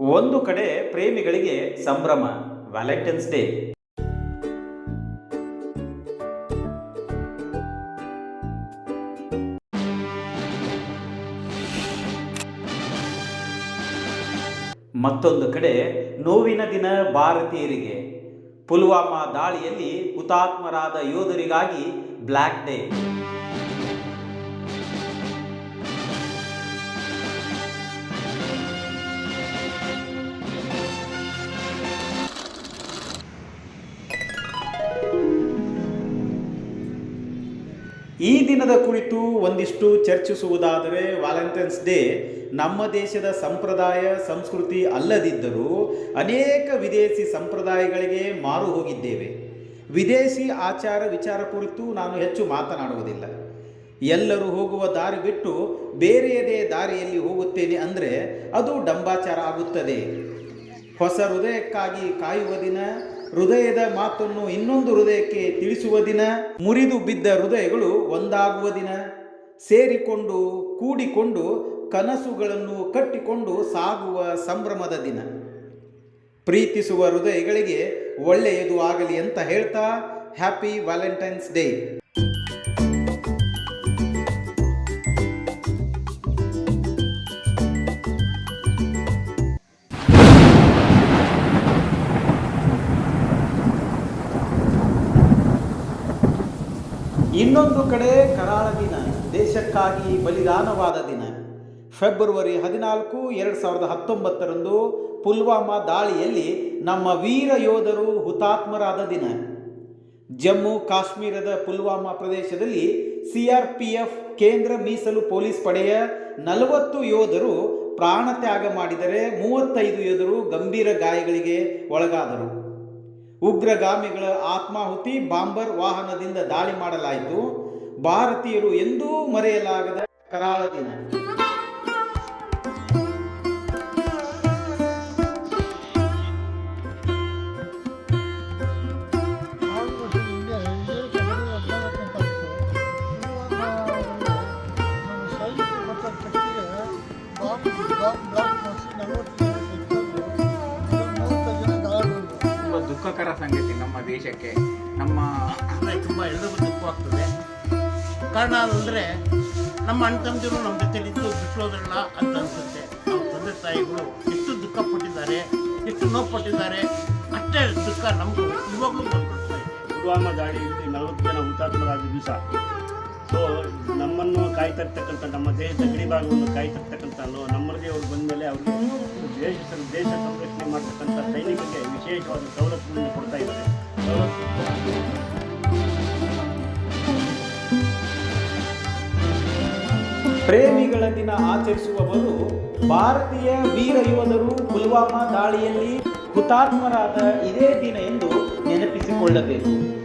ಒಂದು ಕಡೆ ಪ್ರೇಮಿಗಳಿಗೆ ಸಂಭ್ರಮ ವ್ಯಾಲೆಂಟೈನ್ಸ್ ಡೇ ಮತ್ತೊಂದು ಕಡೆ ನೋವಿನ ದಿನ ಭಾರತೀಯರಿಗೆ. ಪುಲ್ವಾಮಾ ದಾಳಿಯಲ್ಲಿ ಹುತಾತ್ಮರಾದ ಯೋಧರಿಗಾಗಿ ಬ್ಲ್ಯಾಕ್ ಡೇ ಈ ದಿನದ ಕುರಿತು ಒಂದಿಷ್ಟು ಚರ್ಚಿಸುವುದಾದರೆ ವ್ಯಾಲೆಂಟೈನ್ಸ್ ಡೇ ನಮ್ಮ ದೇಶದ ಸಂಪ್ರದಾಯ, ಸಂಸ್ಕೃತಿ ಅಲ್ಲದಿದ್ದರೂ ಅನೇಕ ವಿದೇಶಿ ಸಂಪ್ರದಾಯಗಳಿಗೆ ಮಾರು ಹೋಗಿದ್ದೇವೆ. ವಿದೇಶಿ ಆಚಾರ ವಿಚಾರ ಕುರಿತು ನಾನು ಹೆಚ್ಚು ಮಾತನಾಡುವುದಿಲ್ಲ. ಎಲ್ಲರೂ ಹೋಗುವ ದಾರಿ ಬಿಟ್ಟು ಬೇರೆಯದೇ ದಾರಿಯಲ್ಲಿ ಹೋಗುತ್ತೇನೆ ಅಂದರೆ ಅದು ಡಂಬಾಚಾರ ಆಗುತ್ತದೆ. ಹೊಸ ಹೃದಯಕ್ಕಾಗಿ ಕಾಯುವ ದಿನ ಹೃದಯದ ಮಾತನ್ನು ಇನ್ನೊಂದು ಹೃದಯಕ್ಕೆ ತಿಳಿಸುವ ದಿನ, ಮುರಿದು ಬಿದ್ದ ಹೃದಯಗಳು ಒಂದಾಗುವ ದಿನ. ಸೇರಿಕೊಂಡು, ಕೂಡಿಕೊಂಡು, ಕನಸುಗಳನ್ನು ಕಟ್ಟಿಕೊಂಡು ಸಾಗುವ ಸಂಭ್ರಮದ ದಿನ. ಪ್ರೀತಿಸುವ ಹೃದಯಗಳಿಗೆ ಒಳ್ಳೆಯದು ಆಗಲಿ ಅಂತ ಹೇಳ್ತಾ ಹ್ಯಾಪಿ ವ್ಯಾಲೆಂಟೈನ್ಸ್ ಡೇ ಇನ್ನೊಂದು ಕಡೆ ಕರಾಳ ದಿನ, ದೇಶಕ್ಕಾಗಿ ಬಲಿದಾನವಾದ ದಿನ. ಫೆಬ್ರವರಿ ಹದಿನಾಲ್ಕು, ಎರಡು ಸಾವಿರದ ಹತ್ತೊಂಬತ್ತರಂದು ಪುಲ್ವಾಮಾ ದಾಳಿಯಲ್ಲಿ ನಮ್ಮ ವೀರ ಯೋಧರು ಹುತಾತ್ಮರಾದ ದಿನ. ಜಮ್ಮು ಕಾಶ್ಮೀರದ ಪುಲ್ವಾಮಾ ಪ್ರದೇಶದಲ್ಲಿ ಸಿಆರ್ಪಿಎಫ್ ಕೇಂದ್ರ ಮೀಸಲು ಪೊಲೀಸ್ ಪಡೆಯ ನಲವತ್ತು ಯೋಧರು ಪ್ರಾಣ ತ್ಯಾಗ ಮಾಡಿದರೆ ಮೂವತ್ತೈದು ಯೋಧರು ಗಂಭೀರ ಗಾಯಗಳಿಗೆ ಒಳಗಾದರು. ಉಗ್ರಗಾಮಿಗಳ ಆತ್ಮಾಹುತಿ ಬಾಂಬರ್ ವಾಹನದಿಂದ ದಾಳಿ ಮಾಡಲಾಯಿತು ಭಾರತೀಯರು ಎಂದೂ ಮರೆಯಲಾಗದ ಕರಾಳ ದಿನ ಆರು ದುಃಖಕರ ಸಂಗತಿ ನಮ್ಮ ದೇಶಕ್ಕೆ ನಮ್ಮ ತುಂಬಾ ತುಂಬ ದುಃಖ ಆಗ್ತದೆ. ಕಾರಣ ಅಂದರೆ ನಮ್ಮ ಅಣ್ಣ ತಮ್ಮದಿರು ನಮ್ಮ ಜೊತೆಲಿದ್ದು ಬಿಟ್ಟೋದ್ರಲ್ಲ ಅಂತ ಅನ್ಸುತ್ತೆ. ತಂದೆ ತಾಯಿಗಳು ಎಷ್ಟು ದುಃಖ ಪಟ್ಟಿದ್ದಾರೆ ಎಷ್ಟು ನೋವು ಪಟ್ಟಿದ್ದಾರೆ ಅಷ್ಟೇ ದುಃಖ ನಮಗೂ ಇವಾಗಲೂ ಬಂದ್ಬಿಡ್ತಾ ಇದೆ. ಪುಲ್ವಾಮಾ ದಾಳಿಯಲ್ಲಿ ನಲವತ್ತು ಜನ ಹುತಾತ್ಮರಾದ ದಿವಸ. ಸೊ ನಮ್ಮನ್ನು ಕಾಯ್ತಿರ್ತಕ್ಕಂಥ ನಮ್ಮ ದೇಶದ ಗಡಿಭಾಗವನ್ನು ಕಾಯ್ತಿರ್ತಕ್ಕಂಥ ನಮ್ಮಲ್ಲಿ ನಮ್ಮದೇ ಅವ್ರು ಬಂದ ಮೇಲೆ ಅವ್ರಿಗೆ ದೇಶ ದೇಶ ಸಂರಕ್ಷಣೆ ಮಾಡ್ತಕ್ಕಂಥ ಸೈನಿಕರಿಗೆ ವಿಶೇಷವಾದ ಪ್ರೇಮಿಗಳ ದಿನ ಆಚರಿಸುವವರು ಭಾರತೀಯ ವೀರ ಯೋಧರು ಪುಲ್ವಾಮಾ ದಾಳಿಯಲ್ಲಿ ಹುತಾತ್ಮರಾದ ಇದೇ ದಿನ ಎಂದು ನೆನಪಿಸಿಕೊಳ್ಳಬೇಕು.